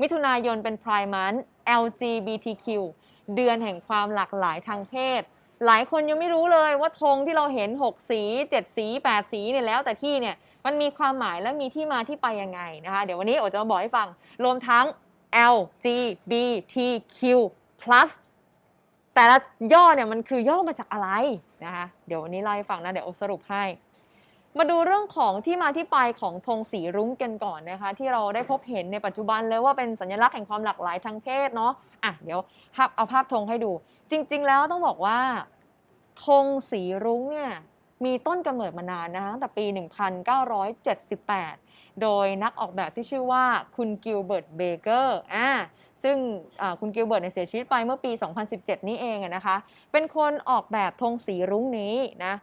มิถุนายนเป็นพรายมัน LGBTQ เดือนแห่งความหลากหลายทางเพศ หลายคนยังไม่รู้เลยว่าธงที่เราเห็น 6 สี 7 สี 8 สีเนี่ยแล้วแต่ที่เนี่ยมันมีความหมายและมีที่มาที่ไปยังไงนะคะ เดี๋ยววันนี้โอจะมาบอกให้ฟัง รวมทั้ง LGBTQ+ แต่ละย่อเนี่ยมันคือย่อมาจากอะไรนะคะ เดี๋ยววันนี้เล่าให้ฟังนะ เดี๋ยวโอสรุปให้ มาดูเรื่องของที่มาที่ไปของธงสีรุ้งกันก่อนนะคะ ที่เราได้พบเห็นในปัจจุบันเลยว่าเป็นสัญลักษณ์แห่งความหลากหลายทางเพศเนาะอะเดี๋ยวภาพเอาภาพธงให้ดู จริง ๆ แล้วต้องบอกว่าธงสีรุ้งเนี่ยมีต้นกำเนิดมานานนะคะตั้งแต่ปี 1978 โดยนักออกแบบที่ชื่อว่าคุณกิลเบิร์ตเบเกอร์อ่าซึ่งคุณกิลเบิร์ตเสียชีวิตไปเมื่อปี 2017 นี้เองนะคะ เป็นคนออกแบบธงสีรุ้งนี้นะ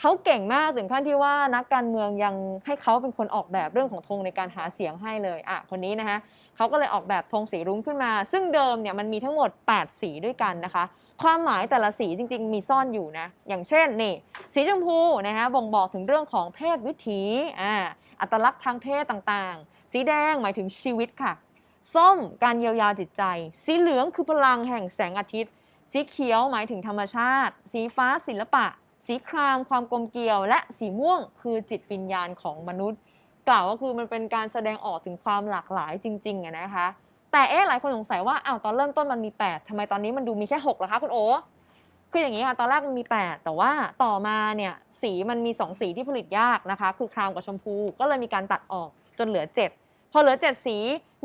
เขาเก่งมากถึงขั้นที่ว่านักการเมืองยังให้เขาเป็นคนออกแบบเรื่องของธงในการหาเสียงให้เลยอะคนนี้นะคะเขาก็เลยออกแบบธงสีรุ้งขึ้นมา ซึ่งเดิมเนี่ยมันมีทั้งหมด 8 สีด้วยกันนะคะ ความหมายแต่ละสีจริง ๆ มีซ่อนอยู่นะอย่างเช่นนี่สีชมพูนะคะบ่งบอกถึงเรื่องของเพศวิถีอ่าอัตลักษณ์ทางเพศต่างๆ สีแดงหมายถึงชีวิตค่ะ ส้มการเยียวยาจิตใจ สีเหลืองคือพลังแห่งแสงอาทิตย์ สีเขียวหมายถึงธรรมชาติ สีฟ้าศิลปะ สีครามความกลมเกลียว และสีม่วงคือจิตวิญญาณของมนุษย์ กล่าวก็คือมันเป็นการแสดงออกถึงความหลากหลายจริงๆนะคะ แต่เอ๊ะหลายคนสงสัยว่าอ้าวตอนเริ่มต้นมันมี 8ทำไมตอนนี้มันดูมีแค่6ล่ะคะคุณโอคืออย่างนี้ค่ะตอนแรกมันมี 8 แต่ว่าต่อมาเนี่ยสีมันมี 2 สีที่ผลิตยากนะคะ คือครามกับชมพูก็เลยมีการตัดออกจนเหลือ 7 พอเหลือ 7 สี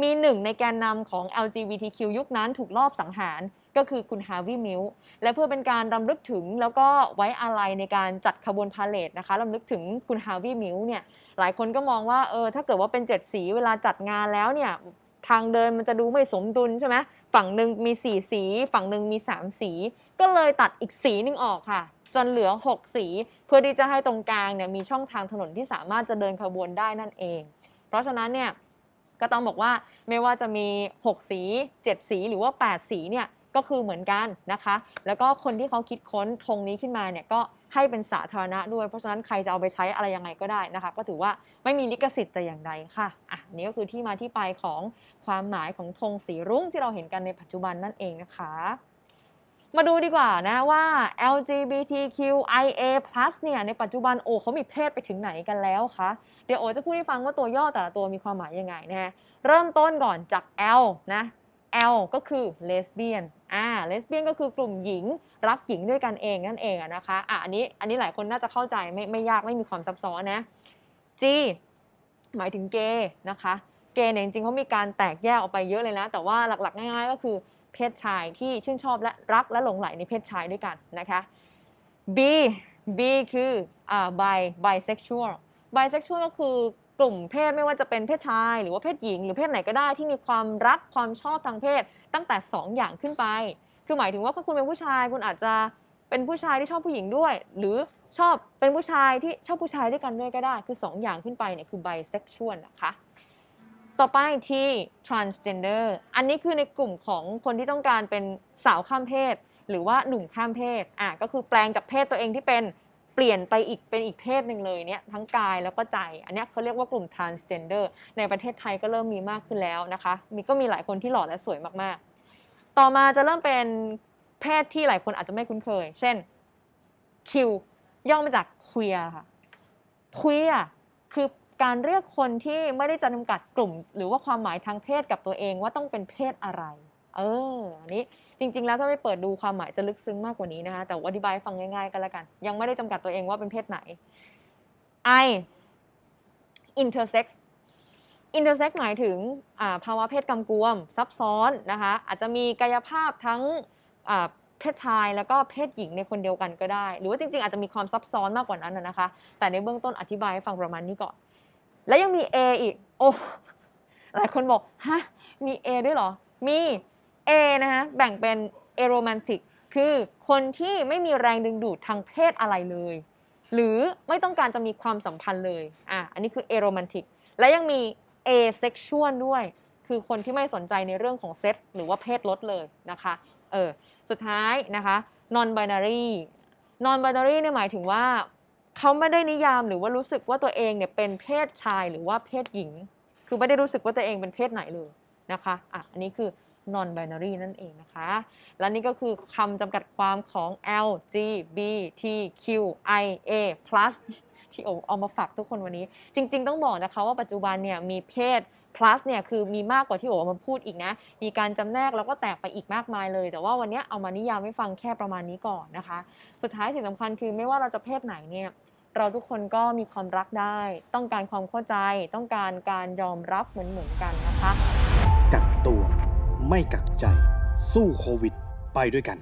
มีหนึ่งในแกนนำของ LGBTQ ยุคนั้นถูกลอบสังหาร ก็คือคุณฮาวิมิลและเพื่อเป็นการรำลึกถึงแล้วก็ไว้อาลัยในการจัดขบวนพาเลทนะคะรำลึกถึงคุณฮาวิมิลเนี่ยหลายคนก็มองว่าเออถ้าเกิดว่าเป็น7สีเวลาจัดงานแล้วเนี่ยทางเดินมันจะดูไม่สมดุลใช่ไหมฝั่งหนึ่งมี4สี ฝั่งหนึ่งมี 3 สี ก็เลยตัดอีกสีหนึ่งออกค่ะ จนเหลือ 6 สี เพื่อที่จะให้ตรงกลางเนี่ยมีช่องทางถนนที่สามารถจะเดินขบวนได้นั่นเอง เพราะฉะนั้นเนี่ยก็ต้องบอกว่าไม่ว่าจะมี 6 สี 7 สีหรือว่า 8 สีเนี่ย ก็คือเหมือนกันนะคะ แล้วก็คนที่เขาคิดค้นธงนี้ขึ้นมาเนี่ยก็ให้เป็นสาธารณะด้วย เพราะฉะนั้นใครจะเอาไปใช้อะไรยังไงก็ได้นะคะ ก็ถือว่าไม่มีลิขสิทธิ์แต่อย่างใดค่ะอะนี่ก็คือที่มาที่ไปของความหมายของธงสีรุ้งที่เราเห็นกันในปัจจุบันนั่นเองนะคะ มาดูดีกว่านะว่า LGBTQIA+ เนี่ยในปัจจุบันโอ้เขามีเพศไปถึงไหนกันแล้วคะเดี๋ยวโอจะพูดให้ฟังว่าตัวย่อแต่ละตัวมีความหมายยังไงนะฮะเริ่มต้นก่อนจาก L นะ L ก็คือเลสเบี้ยนอ่าเลสเบี้ยนก็คือกลุ่มหญิงรักหญิงด้วยกันเองนั่นเองนะคะอะอันนี้อันนี้หลายคนน่าจะเข้าใจไม่ไม่ยากไม่มีความซับซ้อนนะ G หมายถึงเกย์นะคะเกย์เนี่ยจริงๆเขามีการแตกแยกออกไปเยอะเลยนะ แต่ว่าหลักๆ ง่ายๆ ก็คือเพศชายที่ชื่นชอบและรักและหลงใหลในเพศชายด้วยกันนะคะ B B คืออ่า bi bisexual bisexual ก็คือ กลุ่มเพศไม่ว่าจะเป็นเพศชาย หรือว่าเพศหญิง หรือเพศไหนก็ได้ที่มีความรักความชอบทางเพศตั้งแต่ 2 อย่างขึ้นไป คือหมายถึงว่าถ้าคุณเป็นผู้ชายคุณอาจจะเป็นผู้ชายที่ชอบผู้หญิงด้วย หรือชอบเป็นผู้ชายที่ชอบผู้ชายด้วยกันด้วยก็ได้ คือ 2 อย่างขึ้นไปเนี่ยคือ bisexual นะคะ ต่อไปที่ transgender อันนี้คือในกลุ่มของคนที่ต้องการเป็นสาวข้ามเพศ หรือว่าหนุ่มข้ามเพศอะก็คือแปลงจากเพศตัวเองที่เป็น เปลี่ยนไปอีกเป็นอีกเพศหนึ่งเลยเนี่ยทั้งกายแล้วก็ใจ อันนี้เขาเรียกว่ากลุ่ม transgender ในประเทศไทยก็เริ่มมีมากขึ้นแล้วนะคะ มีก็มีหลายคนที่หล่อและสวยมากๆ ต่อมาจะเริ่มเป็นเพศที่หลายคนอาจจะไม่คุ้นเคย เช่น Q ย่อมาจาก queer ค่ะ queer คือการเรียกคนที่ไม่ได้จะจำกัดกลุ่ม หรือว่าความหมายทางเพศกับตัวเองว่าต้องเป็นเพศอะไร เอออันนี้จริง ๆ แล้วถ้าไปเปิดดูความหมายจะลึกซึ้งมากกว่านี้นะคะแต่ว่าอธิบายฟังง่ายๆ กันแล้วกัน ยังไม่ได้จำกัดตัวเองว่าเป็นเพศไหน I intersex intersex หมายถึงภาวะเพศกำกวม ซับซ้อนนะคะอาจจะมีกายภาพทั้งเพศชายแล้วก็เพศหญิงในคนเดียวกันก็ได้ หรือว่าจริง ๆ อาจจะมีความซับซ้อนมากกว่านั้นนะนะคะ แต่ในเบื้องต้นอธิบายให้ฟังประมาณนี้ก่อน แล้วยังมี A อีก โอ้หลายคนบอก ฮะ มี A ด้วยเหรอ มี A นะคะแบ่งเป็น aromantic คือคนที่ไม่มีแรงดึงดูดทางเพศอะไรเลย หรือไม่ต้องการจะมีความสัมพันธ์เลยอะอันนี้คือ aromantic และยังมี asexual ด้วย คือคนที่ไม่สนใจในเรื่องของเซ็กหรือว่าเพศลดเลยนะคะเออสุดท้ายนะคะ non binary non binary เนี่ยหมายถึงว่าเขาไม่ได้นิยามหรือว่ารู้สึกว่าตัวเองเนี่ยเป็นเพศชายหรือว่าเพศหญิง คือไม่ได้รู้สึกว่าตัวเองเป็นเพศไหนเลยนะคะอะอันนี้คือ non binary นั่นเองนะคะ และนี่ก็คือคำจำกัดความของ LGBTQIA+ ที่โอเอามาฝากทุกคนวันนี้ จริง ๆ ต้องบอกนะคะว่าปัจจุบันเนี่ยมีเพศ plus เนี่ยคือมีมากกว่าที่โอเอามาพูดอีกนะ มีการจำแนกแล้วก็แตกไปอีกมากมายเลย แต่ว่าวันนี้เอามานิยามให้ฟังแค่ประมาณนี้ก่อนนะคะ สุดท้ายสิ่งสำคัญคือไม่ว่าเราจะเพศไหนเนี่ยเราทุกคนก็มีความรักได้ ต้องการความเข้าใจ ต้องการการยอมรับเหมือนๆกันนะคะ กักตัว ไม่กักใจ สู้โควิด ไปด้วยกัน